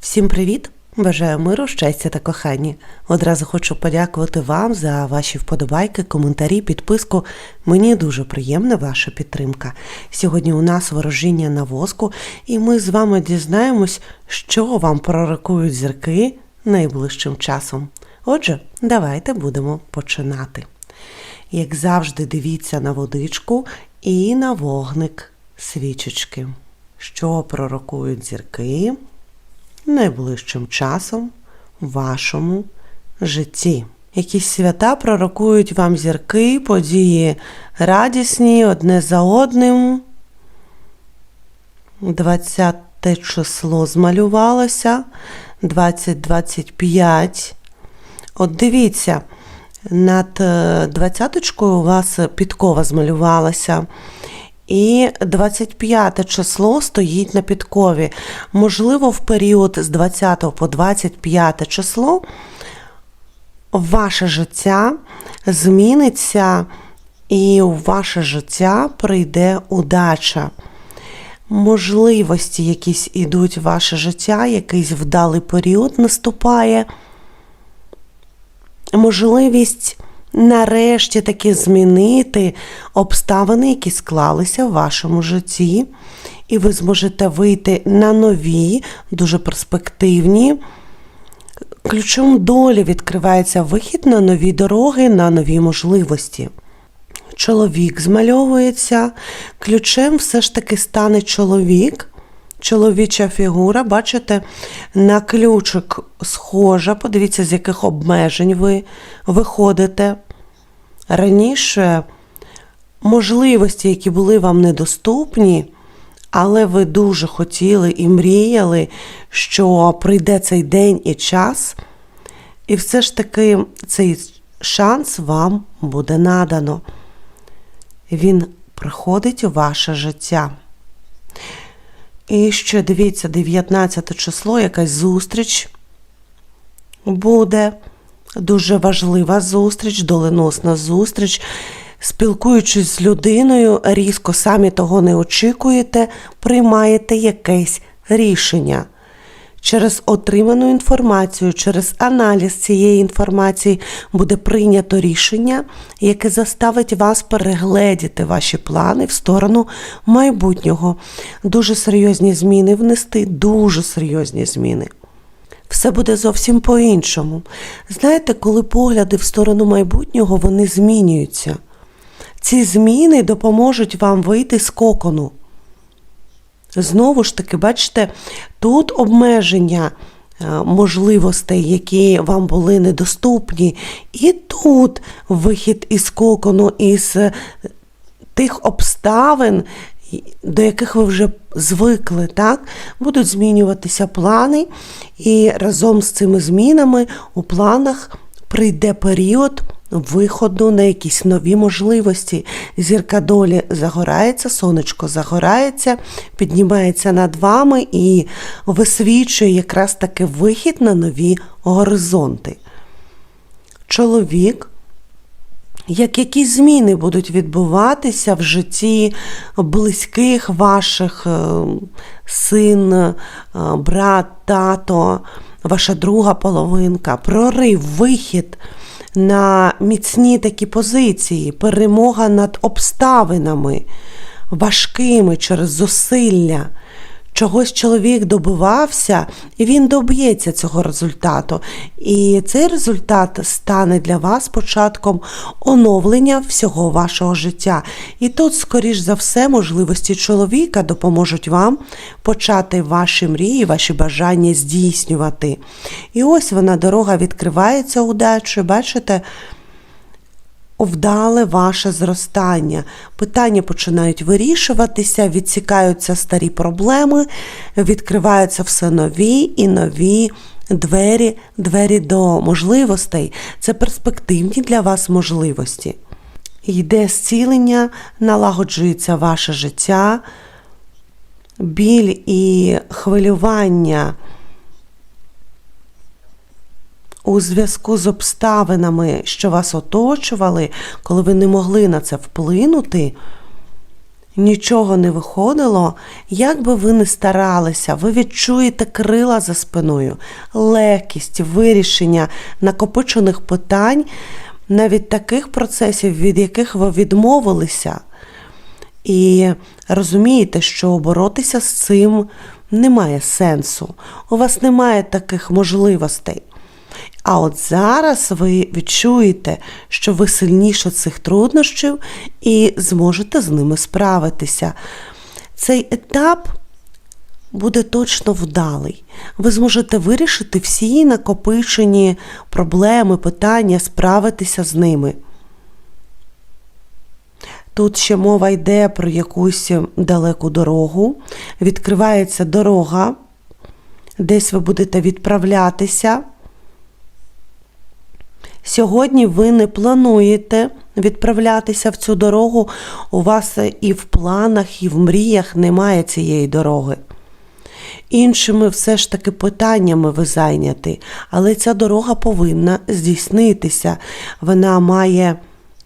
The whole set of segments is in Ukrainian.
Всім привіт! Бажаю миру, щастя та кохання. Одразу хочу подякувати вам за ваші вподобайки, коментарі, підписку. Мені дуже приємна ваша підтримка. Сьогодні у нас ворожіння на воску, і ми з вами дізнаємось, що вам пророкують зірки найближчим часом. Отже, давайте будемо починати. Як завжди, дивіться на водичку і на вогник свічечки. Що пророкують зірки найближчим часом в вашому житті. Якісь свята пророкують вам зірки, події радісні одне за одним. 20 число змалювалося, 20-25. От дивіться, над двадцяточкою у вас підкова змалювалася. І 25 число стоїть на підкові. Можливо, в період з 20 по 25 число ваше життя зміниться, і у ваше життя прийде удача. Можливості якісь ідуть в ваше життя, якийсь вдалий період наступає. Можливість нарешті таки змінити обставини, які склалися в вашому житті, і ви зможете вийти на нові, дуже перспективні. Ключом долі відкривається вихід на нові дороги, на нові можливості. Чоловік змальовується, ключем все ж таки стане чоловік. Чоловіча фігура, бачите, на ключик схожа, подивіться, з яких обмежень ви виходите. Раніше можливості, які були вам недоступні, але ви дуже хотіли і мріяли, що прийде цей день і час, і все ж таки цей шанс вам буде надано. Він приходить у ваше життя. І ще дивіться, 19 число, якась зустріч буде. Дуже важлива зустріч, доленосна зустріч. Спілкуючись з людиною, різко самі того не очікуєте, приймаєте якесь рішення. Через отриману інформацію, через аналіз цієї інформації буде прийнято рішення, яке заставить вас перегледіти ваші плани в сторону майбутнього. Дуже серйозні зміни внести, дуже серйозні зміни. Все буде зовсім по-іншому. Знаєте, коли погляди в сторону майбутнього вони змінюються. Ці зміни допоможуть вам вийти з кокону. Знову ж таки, бачите, тут обмеження можливостей, які вам були недоступні, і тут вихід із кокону, із тих обставин, до яких ви вже звикли, так? будуть змінюватися плани, і разом з цими змінами у планах прийде період виходу на якісь нові можливості. Зірка долі загорається, сонечко загорається, піднімається над вами і висвічує якраз таки вихід на нові горизонти. Чоловік. Як якісь зміни будуть відбуватися в житті близьких ваших син, брат, тато, ваша друга половинка, прорив, вихід на міцні такі позиції, перемога над обставинами, важкими через зусилля. Чогось чоловік добивався, і він доб'ється цього результату. І цей результат стане для вас початком оновлення всього вашого життя. І тут, скоріш за все, можливості чоловіка допоможуть вам почати ваші мрії, ваші бажання здійснювати. І ось вона дорога відкривається удачі, бачите? Вдале ваше зростання. Питання починають вирішуватися, відсікаються старі проблеми, відкриваються все нові і нові двері, двері до можливостей. Це перспективні для вас можливості. Йде зцілення, налагоджується ваше життя, біль і хвилювання у зв'язку з обставинами, що вас оточували, коли ви не могли на це вплинути, нічого не виходило, як би ви не старалися, ви відчуєте крила за спиною, легкість вирішення накопичених питань, навіть таких процесів, від яких ви відмовилися. І розумієте, що боротися з цим немає сенсу. У вас немає таких можливостей. А от зараз ви відчуєте, що ви сильніше цих труднощів і зможете з ними справитися. Цей етап буде точно вдалий. Ви зможете вирішити всі накопичені проблеми, питання, справитися з ними. Тут ще мова йде про якусь далеку дорогу. Відкривається дорога, десь ви будете відправлятися. Сьогодні ви не плануєте відправлятися в цю дорогу. У вас і в планах, і в мріях немає цієї дороги. Іншими все ж таки питаннями ви зайняті, але ця дорога повинна здійснитися. Вона має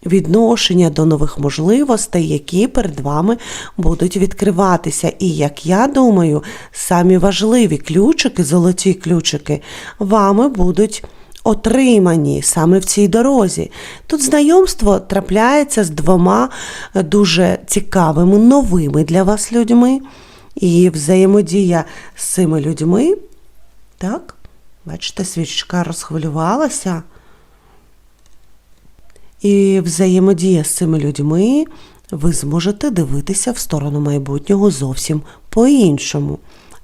відношення до нових можливостей, які перед вами будуть відкриватися. І, як я думаю, самі важливі ключики, золоті ключики, вами будуть отримані саме в цій дорозі. Тут знайомство трапляється з двома дуже цікавими новими для вас людьми. І взаємодія з цими людьми, так, бачите, свічка розхвилювалася. І взаємодія з цими людьми ви зможете дивитися в сторону майбутнього зовсім по-іншому.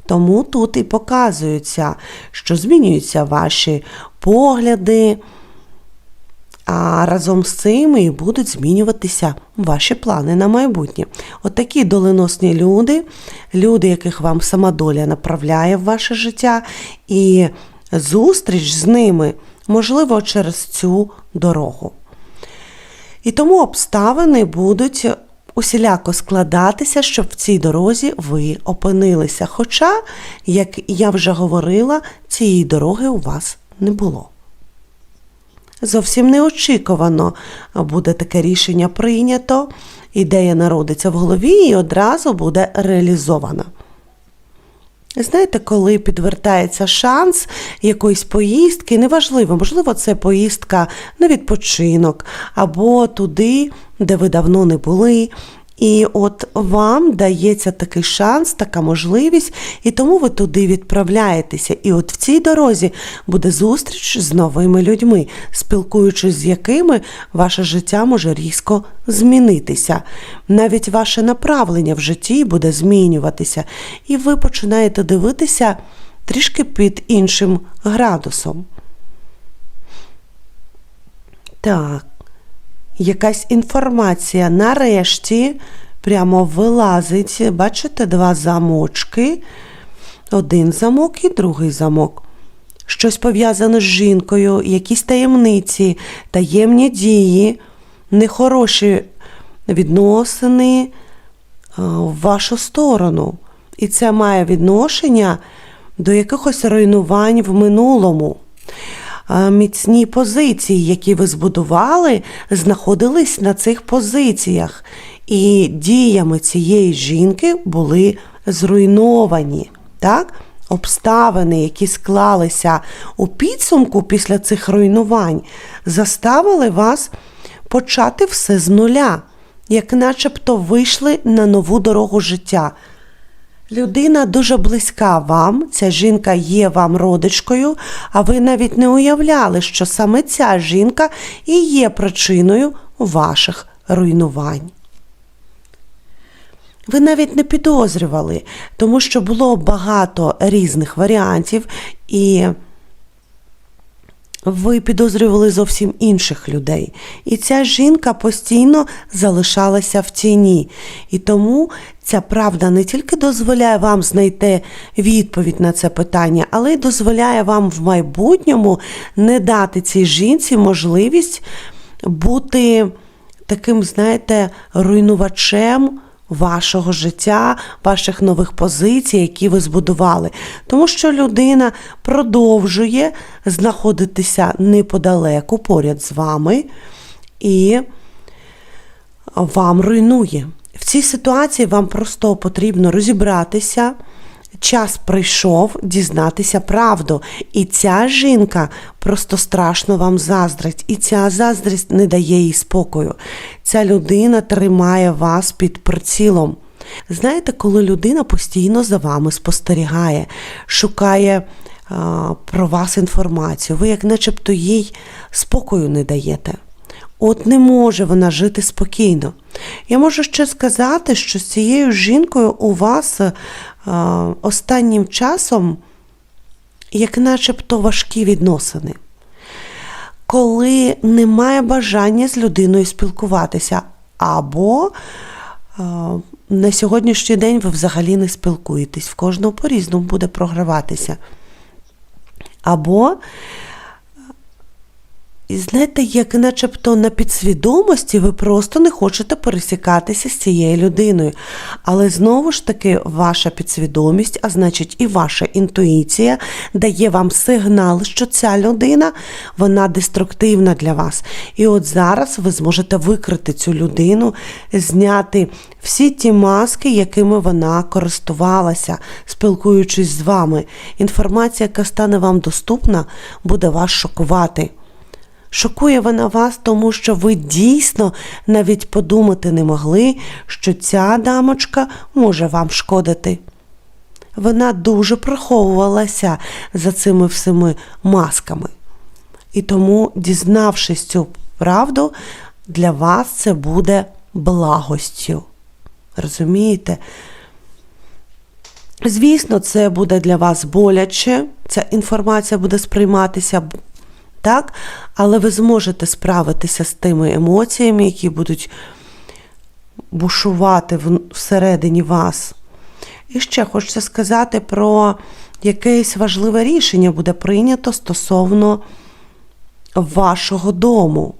Тому тут і показується, що змінюються ваші погляди, а разом з цим і будуть змінюватися ваші плани на майбутнє. Отакі От доленосні люди, люди, яких вам сама доля направляє в ваше життя, і зустріч з ними можливо через цю дорогу. І тому обставини будуть усіляко складатися, щоб в цій дорозі ви опинилися. Хоча, як я вже говорила, цієї дороги у вас не було. Зовсім неочікувано буде таке рішення прийнято, ідея народиться в голові і одразу буде реалізована. Знаєте, коли підвертається шанс якоїсь поїздки, неважливо, можливо, це поїздка на відпочинок або туди, де ви давно не були. І от вам дається такий шанс, така можливість, і тому ви туди відправляєтеся. І от в цій дорозі буде зустріч з новими людьми, спілкуючись з якими ваше життя може різко змінитися. Навіть ваше направлення в житті буде змінюватися, і ви починаєте дивитися трішки під іншим градусом. Так якась інформація нарешті прямо вилазить. Бачите, два замочки. Один замок і другий замок. Щось пов'язане з жінкою, якісь таємниці, таємні дії, нехороші відносини в вашу сторону. І це має відношення до якихось руйнувань в минулому міцні позиції, які ви збудували, знаходились на цих позиціях, і діями цієї жінки були зруйновані. так? Обставини, які склалися у підсумку після цих руйнувань, заставили вас почати все з нуля, як начебто вийшли на нову дорогу життя. Людина дуже близька вам, ця жінка є вам родичкою, а ви навіть не уявляли, що саме ця жінка і є причиною ваших руйнувань. Ви навіть не підозрювали, тому що було багато різних варіантів і ви підозрювали зовсім інших людей. І ця жінка постійно залишалася в тіні. І тому ця правда не тільки дозволяє вам знайти відповідь на це питання, але й дозволяє вам в майбутньому не дати цій жінці можливість бути таким, знаєте, руйнувачем вашого життя, ваших нових позицій, які ви збудували. Тому що людина продовжує знаходитися неподалеку поряд з вами і вам руйнує. В цій ситуації вам просто потрібно розібратися. Час прийшов дізнатися правду. І ця жінка просто страшно вам заздрить. І ця заздрість не дає їй спокою. Ця людина тримає вас під прицілом. Знаєте, коли людина постійно за вами спостерігає, шукає а, про вас інформацію, ви як начебто їй спокою не даєте. От не може вона жити спокійно. Я можу ще сказати, що з цією жінкою у вас останнім часом як начебто важкі відносини. Коли немає бажання з людиною спілкуватися, або на сьогоднішній день ви взагалі не спілкуєтесь, в кожного по-різному буде програватися. Або і знаєте, як начебто на підсвідомості ви просто не хочете пересікатися з цією людиною. Але знову ж таки, ваша підсвідомість, а значить, і ваша інтуїція дає вам сигнал, що ця людина вона деструктивна для вас. І от зараз ви зможете викрити цю людину, зняти всі ті маски, якими вона користувалася, спілкуючись з вами. Інформація, яка стане вам доступна, буде вас шокувати. Шокує вона вас, тому що ви дійсно навіть подумати не могли, що ця дамочка може вам шкодити. Вона дуже приховувалася за цими всіми масками. І тому, дізнавшись цю правду, для вас це буде благостю. Розумієте? Звісно, це буде для вас боляче, ця інформація буде сприйматися так? Але ви зможете справитися з тими емоціями, які будуть бушувати всередині вас. І ще хочеться сказати про якесь важливе рішення буде прийнято стосовно вашого дому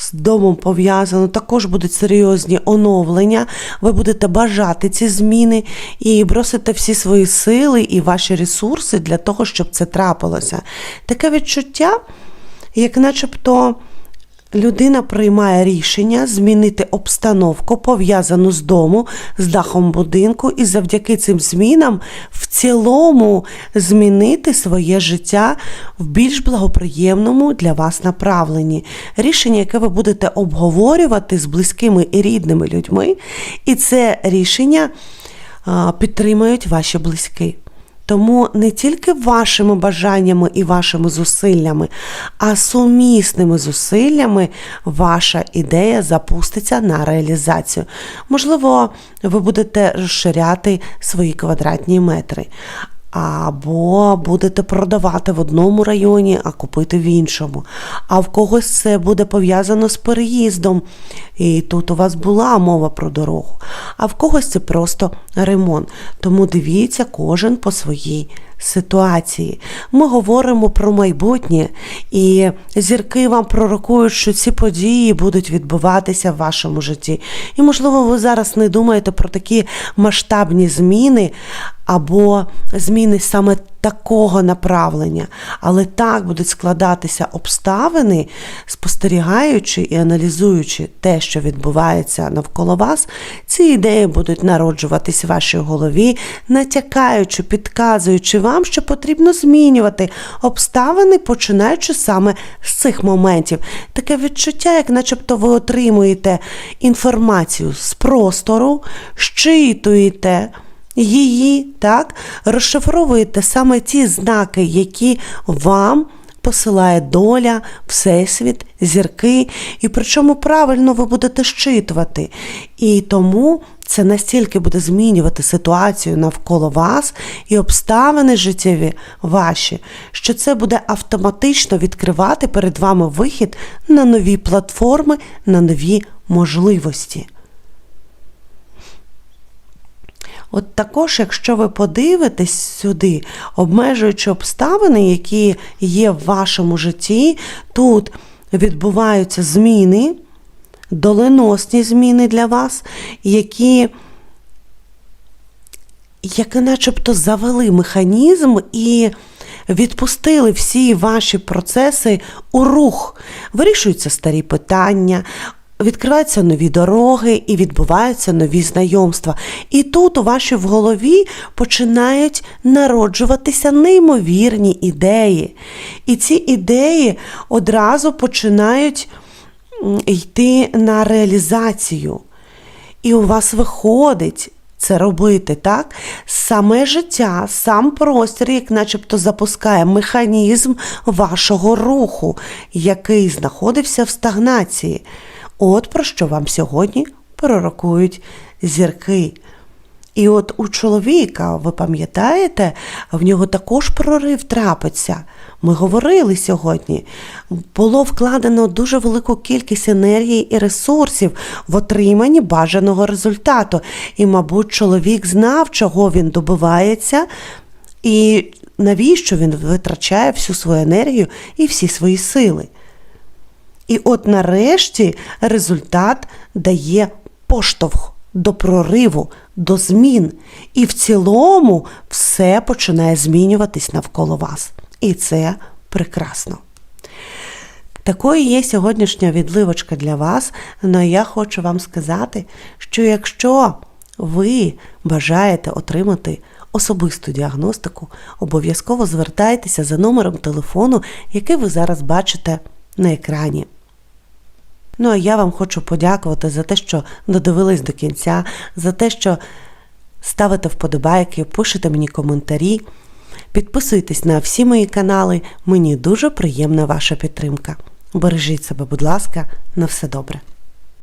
з домом пов'язано, також будуть серйозні оновлення. Ви будете бажати ці зміни і бросите всі свої сили і ваші ресурси для того, щоб це трапилося. Таке відчуття, як начебто. Людина приймає рішення змінити обстановку, пов'язану з дому, з дахом будинку, і завдяки цим змінам в цілому змінити своє життя в більш благоприємному для вас направленні. Рішення, яке ви будете обговорювати з близькими і рідними людьми, і це рішення підтримують ваші близькі. Тому не тільки вашими бажаннями і вашими зусиллями, а сумісними зусиллями ваша ідея запуститься на реалізацію. Можливо, ви будете розширяти свої квадратні метри. Або будете продавати в одному районі, а купити в іншому. А в когось це буде пов'язано з переїздом. І тут у вас була мова про дорогу. А в когось це просто ремонт. Тому дивіться кожен по своїй ситуації. Ми говоримо про майбутнє, і зірки вам пророкують, що ці події будуть відбуватися в вашому житті. І, можливо, ви зараз не думаєте про такі масштабні зміни або зміни саме такого направлення, але так будуть складатися обставини, спостерігаючи і аналізуючи те, що відбувається навколо вас, ці ідеї будуть народжуватись в вашій голові, натякаючи, підказуючи вам, що потрібно змінювати обставини, починаючи саме з цих моментів. Таке відчуття, як начебто ви отримуєте інформацію з простору, щитуєте її, так, розшифровуєте саме ті знаки, які вам посилає доля, Всесвіт, зірки, і причому правильно ви будете щитувати. І тому це настільки буде змінювати ситуацію навколо вас і обставини життєві ваші, що це буде автоматично відкривати перед вами вихід на нові платформи, на нові можливості. От також, якщо ви подивитесь сюди, обмежуючи обставини, які є в вашому житті, тут відбуваються зміни, доленосні зміни для вас, які які начебто завели механізм і відпустили всі ваші процеси у рух. Вирішуються старі питання, відкриваються нові дороги і відбуваються нові знайомства. І тут у вашій в голові починають народжуватися неймовірні ідеї. І ці ідеї одразу починають йти на реалізацію. І у вас виходить це робити, так? Саме життя, сам простір, як начебто запускає механізм вашого руху, який знаходився в стагнації. От про що вам сьогодні пророкують зірки. І от у чоловіка, ви пам'ятаєте, в нього також прорив трапиться. Ми говорили сьогодні. Було вкладено дуже велику кількість енергії і ресурсів в отриманні бажаного результату. І, мабуть, чоловік знав, чого він добивається, і навіщо він витрачає всю свою енергію і всі свої сили. І от нарешті результат дає поштовх до прориву, до змін. І в цілому все починає змінюватись навколо вас. І це прекрасно. Такою є сьогоднішня відливочка для вас. але я хочу вам сказати, що якщо ви бажаєте отримати особисту діагностику, обов'язково звертайтеся за номером телефону, який ви зараз бачите на екрані. Ну а я вам хочу подякувати за те, що додивились до кінця, за те, що ставите вподобайки, пишете мені коментарі. Підписуйтесь на всі мої канали. Мені дуже приємна ваша підтримка. Бережіть себе, будь ласка, на все добре.